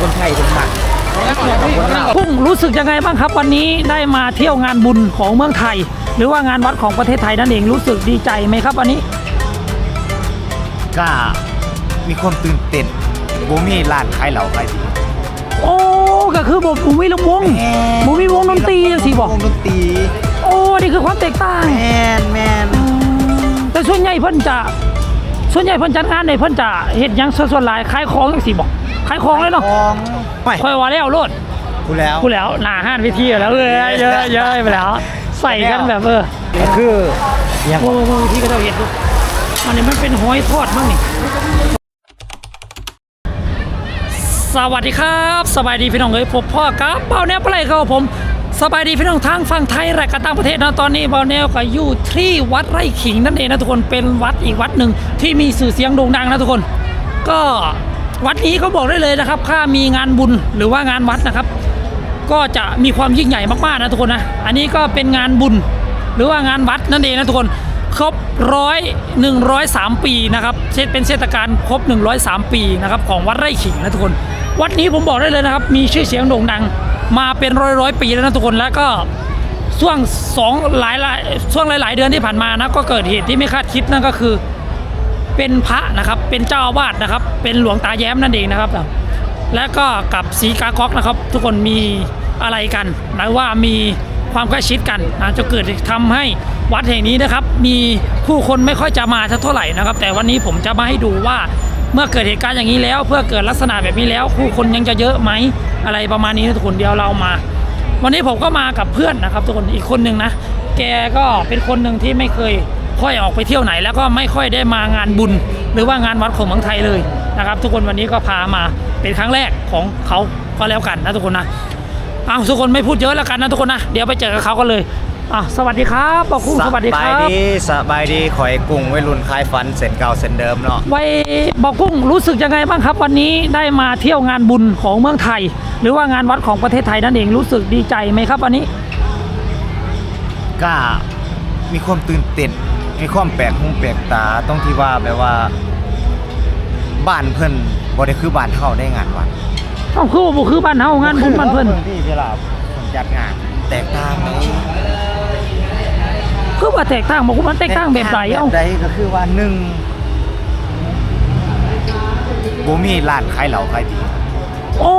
คนไทยคนมักคนลาวพุ่งรู้สึกยังไงบ้างครับ วันนี้ได้มาเที่ยวงานบุญของเมืองไทย หรือว่างานวัดของประเทศไทยนั่นเองรู้สึกดีใจไหมครับวันนี้ ก็มีความตื่นเต้นบ่มีร้านขายเหล้าขายเบียร์โอ้ก็คือบ่บ่มีลำวงบ่มีวงดนตรีจังซี่บ่วงดนตรีโอ้นี่คือความแตกต่างแมนแมนแต่ส่วนใหญ่เพิ่นจะส่วนใหญ่เพิ่นจัดงานในเพิ่นจะเฮ็ดหยังส่วนๆหลายขายของจังซี่บ่ ขายของเลยเนาะของไม่ค่อยว่าแล้วโลดกูแล้วพูดแล้วหน้าห้านเวิธีแล้วเอ้ยเยอะเยอะไปแล้ว ใส่กันแบบเออก็คือยังโอ้โหที่ก็เราเห็นดูอันนี้มันเป็นหอยทอดมั้งนี่สวัสดีครับสบายดีพี่น้องเอ้ยพบพ่อกับเบาแนวปลายครับผมสบายดีพี่น้องทั้งฝั่งไทยและก็ต่างประเทศนะตอนนี้เบาแนวก็อยู่ที่วัดไร่ขิงนั่นเองนะทุกคนเป็นวัดอีกวัดหนึ่งที่มีสื่อเสียงโด่งดังนะทุกคน ก็ วัดนี้เขาบอกได้เลยนะครับถ้ามีงานบุญหรือว่างานวัดนะครับ ก็จะมีความยิ่งใหญ่มากๆนะทุกคนนะอันนี้ก็เป็นงานบุญหรือว่างานวัดนั่นเองนะทุกคนครบร้อยหนึ่งร้อยสามปีนะครับเช่นเป็นเทศกาลครบ 103 ปีนะครับของวัดไร่ขิงนะทุกคน วัดนี้ผมบอกได้เลยนะครับ มีชื่อเสียงโด่งดังมาเป็นร้อยร้อยปีแล้วนะทุกคนแล้วก็ช่วงสองหลายหลายช่วงหลาย ๆ เดือนที่ผ่านมานะก็เกิดเหตุที่ไม่คาดคิดนั่นก็คือ เป็นพระนะครับ เป็นเจ้าอาวาสนะครับ เป็นหลวงตาแย้มนั่นเองนะครับ และก็กับสีกาก๊อกนะครับ ทุกคนมีอะไรกันนะว่ามีความใกล้ชิดกันนะจะเกิดทำให้วัดแห่งนี้นะครับ มีผู้คนไม่ค่อยจะมาเท่าไหร่นะครับ แต่วันนี้ผมจะมาให้ดูว่าเมื่อเกิดเหตุการณ์อย่างนี้แล้ว เพื่อเกิดลักษณะแบบนี้แล้ว ผู้คนยังจะเยอะไหมอะไรประมาณนี้ทุกคนเดียวเรามา วันนี้ผมก็มากับเพื่อนนะครับ ทุกคนอีกคนหนึ่งนะแกก็เป็นคนหนึ่งที่ไม่เคย ค่อยออกไปเที่ยวไหน แล้วก็ไม่ค่อยได้มางานบุญ หรือว่างานวัดของเมืองไทยเลยนะครับ ทุกคนวันนี้ก็พามาเป็นครั้งแรกของเขาก็แล้วกันนะทุกคนนะเอาทุกคนไม่พูดเยอะแล้วกันนะทุกคนนะเดี๋ยวไปเจอกับเขากันเลยอะสวัสดีครับปอคุ้งสวัสดีครับสบายดีสบายดีข่อยกุ้งวัยรุ่นคลายฟันเส้นเก่าเส้นเดิมเนาะไว้บอกกุ้งรู้สึกยังไงบ้างครับ วันนี้ได้มาเที่ยวงานบุญของเมืองไทย หรือว่างานวัดของประเทศไทยนั่นเองรู้สึกดีใจไหมครับวันนี้ก็มีความตื่นเต้น มีความแปลกหูแปลกตาตรงที่ว่าแบบว่า บ้านเพิ่นบ่ได้คือบ้านเฮาได้งานวัดต้องคือบ่คือบ้านเฮางานบุญบ้านเพิ่นที่เวลาผมจัดงาน แตกต่างเลยคือว่าแตกต่างบอกว่ามันแตกต่างแบบไหนเอ้าแบบใดก็คือว่าหนึ่งบ่มีร้านขายเหล้าขายเบียร์ โอ้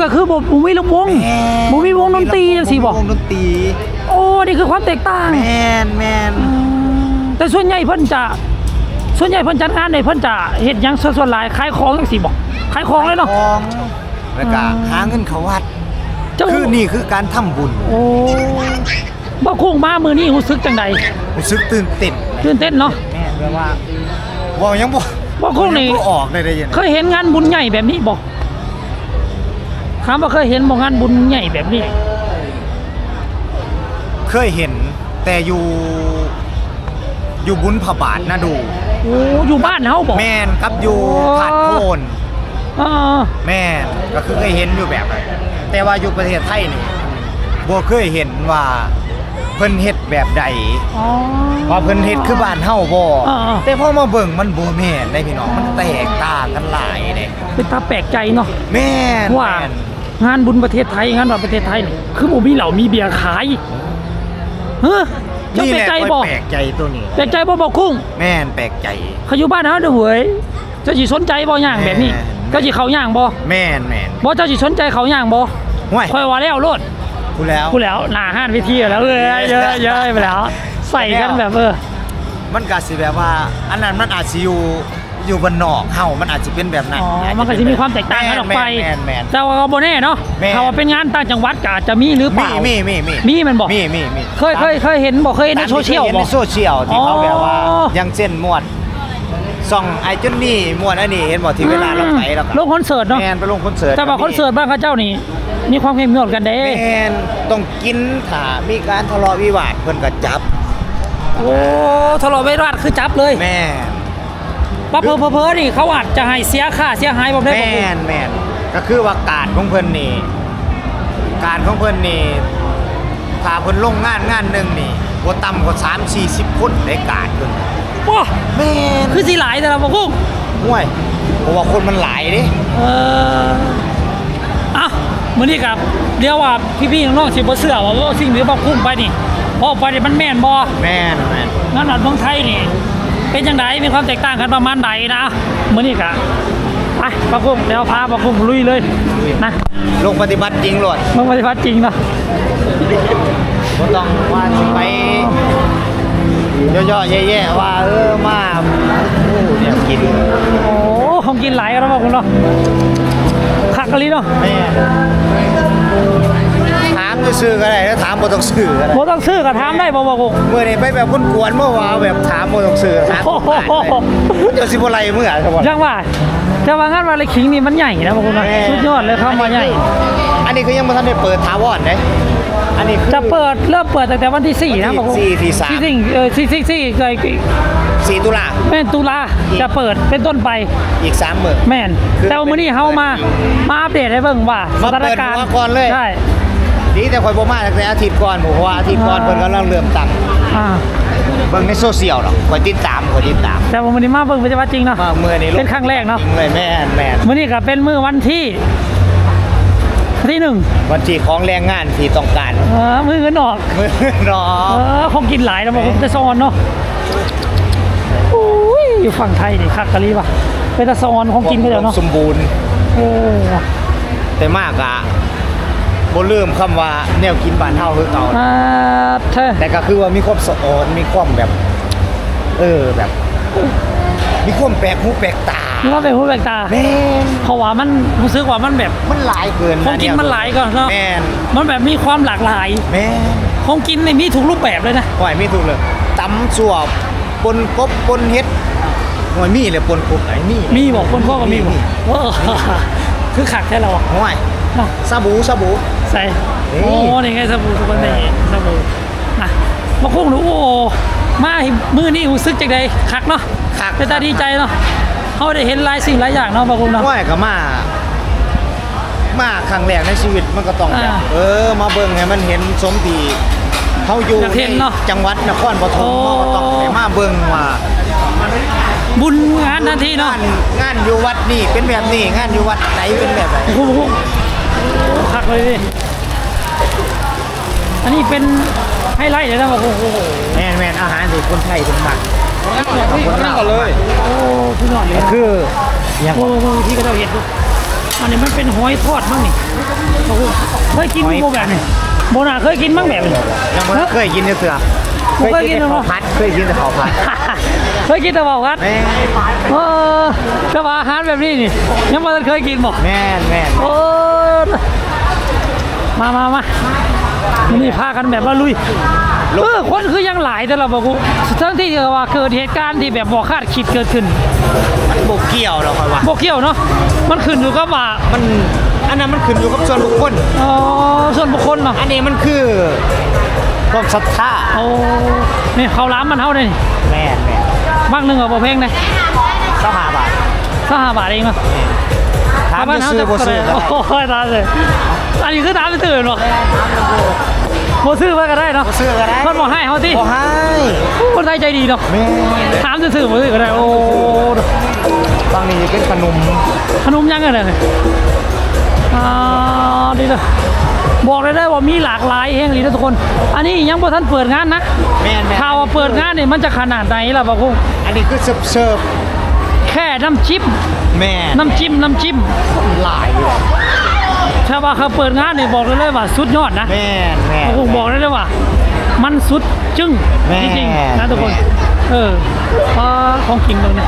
ก็คือบ่บ่มีลำวงบ่มีวงดนตรีจังซี่บ่วงดนตรี โอ้นี่คือความแตกต่าง แมนแมน อืม แต่ส่วนใหญ่เพิ่นจะส่วนใหญ่เพิ่นจัดงานในเพิ่นจะเฮ็ดหยังส่วนๆหลายขายของจังซี่บ่ขายของเลยเนาะ ของแล้วก็อืมหาเงินเขาวัด เจ้า คือนี่คือการทำบุญโอ้บ่คุ้งมามื้อนี้รู้สึกจังใดรู้สึกตื่นเต้นตื่นเต้นเนาะ แม่แบบว่าบ่ยังบ่บ่คงนี่ ยังบ่ออกเลยได้ยังเคยเห็นงานบุญใหญ่แบบนี้บ่ถามว่าเคยเห็นบ่งานบุญใหญ่แบบนี้ เคยเห็นแต่อยู่ อยู่บุญพระบาทนะดู โอ้อยู่บ้านเฮาบ่ แม่นครับอยู่โอ้ผาดโพนเออแม่นก็คือเคยเห็นอยู่แบบนั้นแต่ว่าอยู่ประเทศไทยนี่บ่เคยเห็นว่าเพิ่นเฮ็ดแบบใดอ๋อ ว่าเพิ่นเฮ็ดคือบ้านเฮาบ่อ่าๆ แต่พอมาเบิ่งมันบ่แม่นได้พี่น้องมันแตกต่างกันหลายเด้เป็นตาแปลกใจเนาะแม่นว่า แม่นงานบุญประเทศไทยงานวัดประเทศไทยนี่คือบ่มีเหล้ามีเบียร์ขายเฮ้อเจ้านี่แปลแหกละใจค่อยบ่แปลกใจตัวนี้แปลกใจบ่บอกคุ้ง แม่นแปลกใจเขาอยู่บ้านเฮาเด้อเว้ยเจ้าสิสนใจบ่ย่างแบบนี้แม่เจ้าสิเขาย่างบ่แม่นแม่นบ่เจ้าสิสนใจเขาย่างบ่ห่วยค่อยว่าแล้วโลดกูแล้วพูดแล้วหน้าห้านเวิธีแล้วเอ้ยเยอะเยอะไปแล้ว ใส่กันแบบเออมันก็สิแบบว่า อันนั้นมันอาจสิอยู่ อยู่บนนอกเฮามันอาจจะเป็นแบบนั้นอ๋อมันก็จะมีความแตกต่างกันออกไปแม่นแม่น แต่ว่าก็บ่แน่เนาะแม่น ถ้าว่าเป็นงานต่างจังหวัดก็อาจจะมีหรือเปมีล่ามีมีมีมีมันบอกมีมีมีเคยเคยเคยเห็นบอกเคยเห็นในโซเชียลห็นบอในก โซเชียลที่เขาอ๋อแบบว่าอย่างเช่นมวดส่องไอจนนี่มวดอันนี้เห็นบ่ที่เวลาเราไปแล้วก็ลงคอนเสิร์ตเนาะแมนไปลงคอนเสิร์ตแต่ว่าคอนเสิร์ตบ้านเขาเจ้านี่มีความเข้มงวดกันเด้ แมนต้องกินถ้ามีการทะเลาะวิวาทเพิ่นก็จับ โอ้ทะเลาะวิวาทคือจับเลย แม่น ว่าเพอเพอเพอนี่เขาอาจจะให้เสียค่าเสียหายบ่ได้แมบ่นแมนก็คือว่าการของเพิ่นนี่การของเพิ่นนี่ถ้าเพิ่นลงงานงานหนึงนี่บ่ต่ำกว่า3 40คนในการเพิ่นว้าแม่นคือสิหลายแต่ละบ่กุ้งห่วยเพราะว่าคนมันหลายเด้เอออะมื้อนี้กับเรียกว่าพี่ๆน้องๆสิบ่เชื่อว่าว่าสิ่งที่บ่คุ้มไปนี่เพราะไปนี่มันแม่นบ่แม่นแม่นงานหลัดเมืองไทยนี่ เป็นจังไดมีความแตกต่างกันประมาณใดนะมื้อนี้ก็ไปปะกุ้งเดี๋ยวพาปะกุ้งลุยเลยนะลงปฏิบัติจริงโลดมึงปฏิบัติจริงเนาะบ่ต้องว่าสิไปย่อๆแย่ๆว่าเออมาโอ้เนี่ยกินโอ้ของกินหลายกันแล้วบอกคุณเนาะคักกะลีเนาะแม่ ถามซื่อๆก็ได้ถ้าถามบ่ต้องซื่อก็ได้บ่ต้องซื้อก็ถามได้บ่บอกกุ้งเมื่อนี้ไปแบบกวนๆเมื่อวานแบบถามบ่ต้องซื่อถามโอ้โหเดี๋ยวสิบ่ไหลเมื่อครับบ่จังว่าแต่ว่างานวันละขิงนี่มันใหญ่นะบอกคุณเนาะสุดยอดเลยเข้ามาใหญ่ อันนี้ก็ยังบ่ทันได้เปิดถาวรเด้อันนี้คือจะเปิดเริ่มเปิดตั้งแต่วันที่สี่นะวันที่บอกกุ้งสี่ที่สามที่สี่เออที่สี่สี่เคย4ตุลาแม่นตุลาจะเปิดเป็นต้นไปอีก3มื้อแม่นคือแต่ว่ามื้อนี้เฮามามาอัปเดตให้เบิ่งว่าสมาถานเปิดการณ์หัวก่อนเลยใช่ ดีแต่ข่อยบ่มาตั้งแต่อาทิตย์ก่อนผมเพราะว่าอาทิตย์ก่อนอ่าเพิ่นกำลังเริ่มตั้งอ่าเบิ่งในโซเชียลเนาะข่อยติดตามข่อยติดตามแต่ว่ามื้อนี้มาเบิ่งปฏิบัติจริงเนาะมาเมื่อนี้ลเป็นครั้งแรกเนาะเลยแม่นแม่นมื้อนี้ก็เป็นมื้อวันที่วันที่หนึ่งวันที่ของแรงงานที่ต้องการเออมื้อเงินออกมื้อรอเออคงกินหลายแล้วบอกผมจะสอนเนาะอุ้ยอยู่ฝั่งไทยนี่คักกะลีว่ะเป็นตะสอนของกินก็เดี๋ยวเนาะสมบูรณ์โอ้แต่มากอะ บ่ลืมคำว่าแนวกินบ้านเฮาคือเก่าอ่าเธอแต่ก็คือว่ามีความสะออนมีความแบบ เออแบบ มีความแปลกหูแปลกตานี่ว่าเป็นผู้แบกตาแม่นเพราะว่ามันรู้สึกว่ามันแบบ มันหลายเกินของกินมันหลายก่อนเนาะแม่นมันแบบมีความหลากหลายแม่นของกินในมีทุกรูปแบบเลยนะ หอยไม่ถูกเลยตำสัวปนกบปนเฮ็ดหอยมีเลยปนกบไหนมีมีบอกคนพ่อก็มีบอกเออคือขักแค่เราอะหอยเนาะซาบูซาบู ใส่นี่ โอ้นี่ไงสบู่ทุกคนนี่สบู่นะมาคงรู้โอ้มามือนี่รู้สึกจังไดคักเนาะคักเป็นตาดีใจเนาะเขาได้เห็นหลายสิ่งหลายอย่างเนาะบางคนเนาะหอยก็มามาครั้งแรกในชีวิตมันก็ต้องแบบอ่าเออ มาเบิ่งให้มันเห็นสมทีเขาอยู่อยากเห็นเนาะจังหวัดนครปฐมโอ้ เขาก็ต้องไปมาเบิ่งว่าบุญงานทันทีเนาะงานงานอยู่วัดนี่เป็นแบบนี้งานอยู่วัดไหนเป็นแบบไหนโอ้โห คักเลยดิอันนี้เป็นไฮไลท์เลยนะบอกโอ้โหแม่นแม่นอาหารที่คนไทยเป็นมักคนลาวเลยโอ้พี่หนอดเลยคืออย่างโอ้โหที่ก็เราเห็นดูอันนี้มันเป็นหอยทอดมั้งนี่โอ้โหเคยกินโบแบบนี้โบนาเคยกินมั้งแบบนี้ยังไม่เคยกินเสือบ่เคยกินแต่เหรอข้าวผัดเคยกินแต่ข้าวผัด เคยกินแต่บอกกันแม่เออแต่ว่าอาหารแบบนี้นี่ยังไม่เคยกินบอกแม่นแม่นโอ้มามามานี่พากันแบบว่าลุยเออคนคือยังหลายแต่เราบอกกูทั้งที่ว่าเกิดเหตุการณ์ที่แบบบ่คาดคิดเกิดขึ้นมันบกเกี่ยวหรอกครับว่าบ่เกี่ยวเนาะมันขึ้นอยู่กับว่ามันอันนั้นมันขึ้นอยู่กับส่วนบุคคลอ๋อส่วนบุคคลเนาะอันนี้มันคือความศรัทธาโอ้นี่เขาล้ามมันเท่าเลยนี่แม่นแม่น บางหนึ่งกับบ่เพลงเลยสหาบาทสหาบาทเองเนาะถามจะซื้อบ่ซื้อก็ได้โอ้ยตายเลยอันนี้คือถามไปตื่นหรอบ่ซื้อไปก็ได้เนาะบ่ซื้อก็ได้มันบ่ให้เฮาติบ่ให้คนไทยใจดีเนาะแม่ถามซื่อๆบ่ซื้อก็ได้โอ้ฟังนี่เป็นขนมขนมยังไงเนี่ยอ่า ดีเลยบอกเลยได้ว่ามีหลากหลายแห่งเลยนะทุกคน อันนี้ยังบ่ทันเปิดงานนะแม่นแม่นข่าวว่าเปิดงานเนี่ยมันจะขนาดไหนล่ะบ่าวกุ้งอันนี้คือเสิร์ฟเสิร์ฟแค่น้ำจิ้มแม่นน้ำจิ้มน้ำจิ้มหลายอยู่ถ้าว่าเขาเปิดงานเนี่ยบอกเลยเลยว่าสุดยอดนะแม่นแม่นบ่าวกุ้งบอกเลยเลยว่า มันสุดจึ้งแม่จริงๆนะทุกคนแม่เออปลาของกินตรงนี้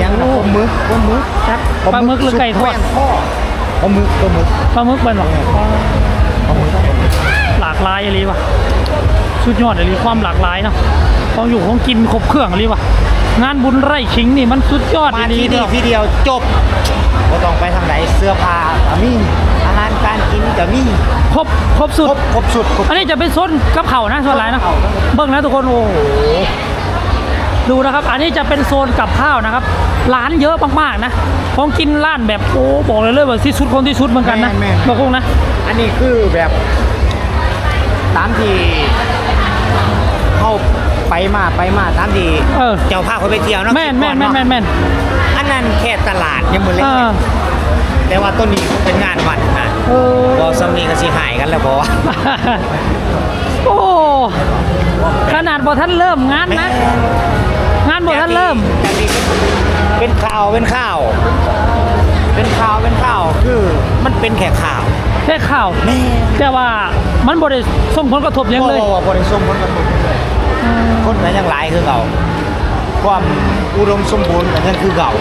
ยังนะปลาหมึกปลาหมึกจักปลาหมึกหรือไก่ทอดแป้งทอดปลาหมึกปลาหมึกปลาหมึกเป็นหรอปลาหมึกหลากหลายอะไรวะสุดยอดอะไรความหลากหลายเนาะของอยู่ของกินครบเครื่องอะไรวะงานบุญไร่ขิงนี่มันสุดยอดมาดีที่เดีนี่ยวทีเดียวจบก็ต้องไปทางไหนเสื้อผ้าก็มีอาหารการกินก็มีครบครบสุคดรบครบสุดครบอันนี้จะเป็นส้นกับเข่าวนะส่วนหลายนะเบิ่งนะทุกคนโอ้โห ดูนะครับ อันนี้จะเป็นโซนกับข้าวนะครับ ร้านเยอะมากๆนะของกินร้านแบบโอ้บอกเลยเลยว่าที่สุดคนที่สุดเหมือนกันนะบอกคงนะ อันนี้คือแบบตามที่เข้าไปมาไปมาตามที่เออ เจ้าพาเขาไปเที่ยวเนาะแม่นแม่นแม่นแม่นแม่นอันนั้นแค่ตลาดยังมือเล็กเออแต่ว่าต้นนี้เป็นงานวัดนะเออ บอซัมนี่ก็สิหายกันแล้วบอโอ้ขนาดบ่ท่านเริ่มงานนะงานบ่ท่านเริ่มจากที่เป็นข่าวเป็นข่าว เป็นข่าวเป็นข่าวคือมันเป็นแค่ข่าว แค่ข่าวแม่แต่ว่ามันบ่ได้ส่งผลกระทบหยังเลยบ่บ่ได้ส่งผลกระทบเลยคนก็ยังหลายคือเก่า ความอุดมสมบูรณ์ก็ยังคือเก่า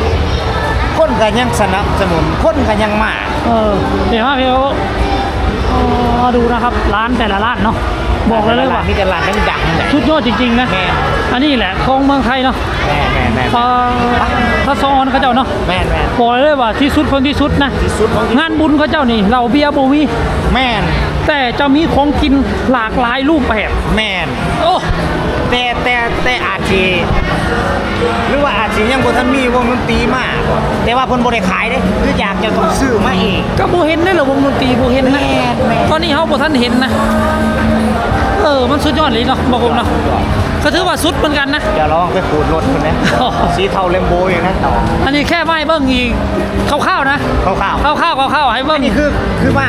คนก็ยังสนับสนุนคนก็ยังมา เออเดี๋ยวมาพี่โอ อ๋อดูนะครับร้านแต่ละร้านเนาะบอกเลยเลยว่ามีแต่ร้านดังๆนั่นแหละชุดยอดจริงๆนะแม่อันนี้แหละของเมืองไทยเนาะแม่แม่แม่พอพระซอนเขาเจ้าเนาะแม่แม่บอกเลยเลยว่าที่สุดคนที่สุดนะที่สุดของที่งานบุญเขาเจ้านี่เราเบียร์โบมีแม่นแต่จะมีของกินหลากหลายรูปแบบแม่นโอ้แต่แต่แต่อาจสิหรือว่าอาจสิยังบ่ทันมีวงดนตรีมาแต่ว่าเพิ่นบ่ได้ขายเด้คืออยากจะต้องซื้อมาเองก็โบเห็นได้เหรอวงดนตรีโบเห็นนะแม่นแม่นต อนนี้เขาโบท่านเห็นนะ เออ มันสุดยอดเลยเนาะบอกผมเนาะก็ถือว่าสุดเหมือนกันนะอย่าลองไปขูดรถคนนะโอ้โหสีเทาเลมโบอย่างนั้นต่ออันนี้แค่ไม่เบิ้งอีกคร่าวๆนะคร่าวคร่าวๆคร่าวๆให้ๆเบิ้อังนนี้คือคือว่า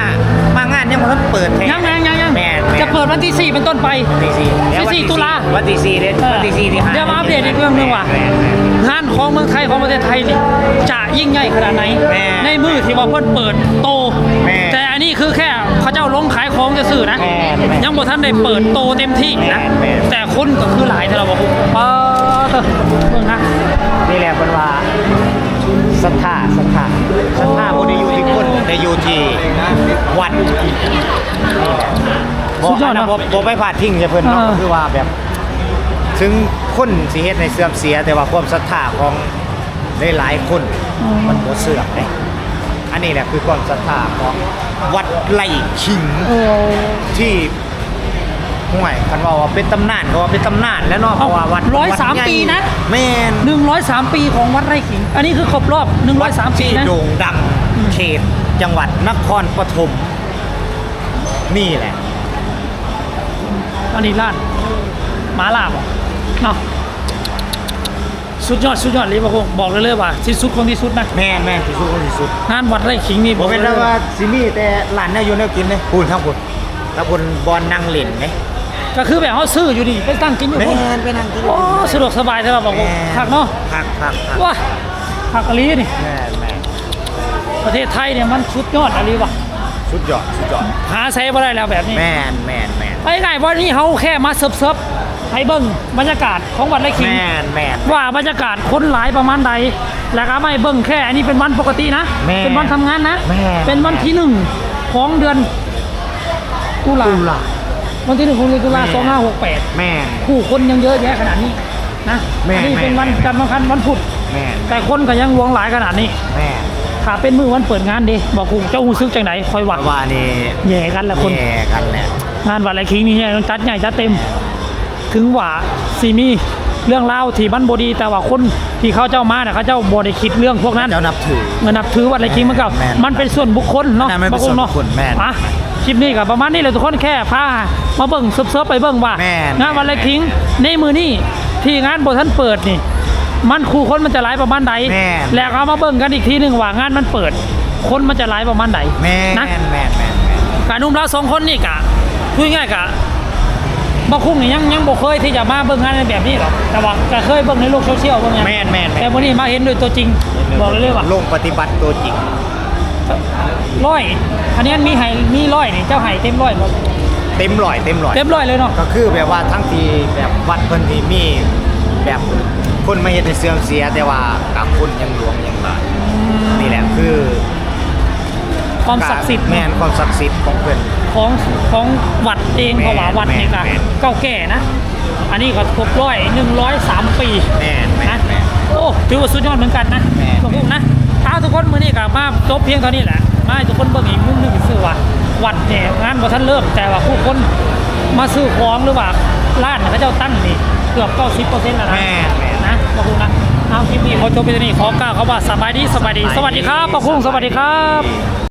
มางานยังบ่ทันเปิดแท้ยังยังยังยังแม่นแม่นจะเปิดวันที่ 4 เป็นต้นไปวันที่สี่วันที่สี่ตุลาวันที่สี่เด้เออวันที่สี่ที่ห้าเดี๋ยวมาอัปเดตอีกเรื่องหนึงว่ะแม่นแม่นงานของเมืองไทยของประเทศไทยนี่จะยิ่งใหญ่ขนาดไหนแม่ในมือที่ว่าเพิ่นเปิดโตแม่แต่อันนี้คือแค่ เขาเจ้าลงขายของจะสื่อนะ แม่แม่ยังบ่ทันได้เปิดโตเต็มที่นะ แม่แต่คนก็คือหลายแต่เราบอกป้าเถอะเบิ่งนะนี่แหละเป็นว่าศรัทธาศรัทธาศรัทธาบ่ได้อยู่ที่คนแต่อยู่ที่วัดนี่แหละสุดยอดเนอะบ่บ่ไปพาดทิ้งใช่เพิ่นเนาะเออคือว่าแบบ ถึงคนสิเฮ็ดให้เสื่อมเสีย แต่ว่าความศรัทธาของหลายๆคน มันบ่เสื่อมเด้ อันนี้แหละคือความศรัทธาของวัดไร่ขิงโอ้ ที่ห่วยคันว่าว่าเป็นตำนานก็ว่าเป็นตำนานแล้วเนาะเพราะว่าวัดร้อยวัดสามใหญ่ปีนะ แม่นหนึ่งร้อยสามปีของวัดไร่ขิง อันนี้คือครบรอบหนึ่งร้อยสามปีที่นะ โด่งดังเขตจังหวัดนครปฐมนี่แหละ อันนี้ร้านหมาลาบอะเนาะ สุดยอดสุดยอดเลยบอกผมบอกเลยเลยว่าที่สุดของที่สุดนะแม่นแม่นที่สุดที่สุดงานวัดไร่ขิงนี่บบ่อกเป็นเลแล้ยวว่าสิมีแต่ร้านแนวอยู่แนวกินเลยพูนทั้งพุ่นแล้วพุ่นบอลนั่งเล่นไงก็คือแบบเขาซื้ออยู่ดีไปตั้งกินอยู่แม่พุ่นนไปนั่งกินโอ้สะดวกสบายใช่ป่ะบอกผมแม่ผักเนาะผักผักผักว้าผักอะลีนี่แม่นแม่นประเทศไทยเนี่ยมันสุดยอดอะลีว่ะสุดยอดสุดยอดหาใช้บ่ได้แล้วแบบนี้แม่นแม่นแม่นไปไงวันนี้เขาแค่มาเซิร์ฟเซิร์ฟ ให้เบิ้งบรรยากาศของวัดไร่ขิง แม่นแม่น ว่าบรรยากาศคนหลายประมาณใด แล้วก็ไม่เบิ้งแค่อันนี้เป็นวันปกตินะ แม่เป็นวันทำงานนะ แม่ เป็นวันที่หนึ่งของเดือนตุลาตุลา วันที่หนึ่งของเดือนตุลาสองห้าหกแปดแม่น ผู้คนยังเยอะแยะขนาดนี้นะแม่อันนี้เป็นแม่วันจันทร์วันอังคันวันพุธแม่นแต่คนก็ยังหลวงหลายขนาดนี้แม่นถ้าเป็นมือวันเปิดงานดิบอกคุณเจ้าหูซึกจังไหนคอยหวังว่านี่แย่กันแหละคน แย่กันแหละงานวัดไรคิงนี่เนี่ยต้องจัดใหญ่จัดเต็ม ถึงว่าซีมีเรื่องเล่าวที่มันบดีแต่ว่าคนที่เขาเจ้ามาเนี่ยเขาเจ้าบไดคิดเรื่องพวกนั้น เจ้านับถือเงินนับถือวัดไรคิงมันก็แม่นมันเป็นส่วนบุคคลเนาะนั่นมันเป็นส่วนบุคคลแม่น อะคลิปนี้กับประมาณนี้เลยทุกคนแค่พามาเบิ่งเซิร์ฟๆไปเบิ่งว่า แม่น งานวัดไรคิงในมือนี่ที่งานบทท่านเปิดนี่ มันคู่คนมันจะหลายประมาณใดแม่นแล้วเอามาเบิ่งกันอีกทีหนึ่งว่างานมันเปิด คนมันจะหลายประมาณใดแม่นะนแม่นแม่นแม่น การนุ่มเราสองคนนี่กะพูดง่ายๆกะ บ่คุ้งนี่ยังยังบ่เคยที่จะมาเบิ่งงานในแบบนี้หรอกแต่ว่าก็เคยเบิ่งในโลกโซเชียลเบิ่งหยังแม่นแม่นแม่น แต่วันนี้มาเห็นด้วยตัวจริงบอกเลยเลยว่า ลงปฏิบัติตัวจริง ร้อยอันนี้มีให้มีร้อยนี่เจ้าให้เต็มร้อยบ่เต็มร้อยเต็มร้อย เต็มร้อยเลยเนาะ ก็คือแบบว่าทั้งที่แบบวัดเพิ่นที่มีแบบคนมาเฮ็ดให้เสื่อมเสียแต่ว่ากับคนยังหลวงยังหลายนี่แหละคือความศักดิ์สิทธิ์ แม่นความศักดิ์สิทธิ์ของเพิ่น ของของวัดเองแม่นเพราะว่าวัดนี่ก็แม่นเก่าแก่นะ อันนี้ก็ครบร้อยหนึ่งร้อยสามปีแม่นแม่นนะแม่นโอ้ถือว่าสุดยอดเหมือนกันนะแม่ขอบคุณนะเอาทุกคนมื้อนี้ก็มาจบเพียงเท่านี้แหละมาให้ทุกคนเบิ่งอีกมุมหนึงคือว่าวัดเนี่ยงานบ่ทันเริ่มแต่ว่าผู้คนมาซื้อของหรือว่าร้านเขาเจ้าตั้งนี่เกือบ90%แล้วนะแม่นแม่นนะขอบคุณนะเอาคลิปนี้ขอจบไปที่นี่ขอกล่าวคำว่าสบายดีสบายดี สวัสดีครับขอบคุณสวัสดีครับ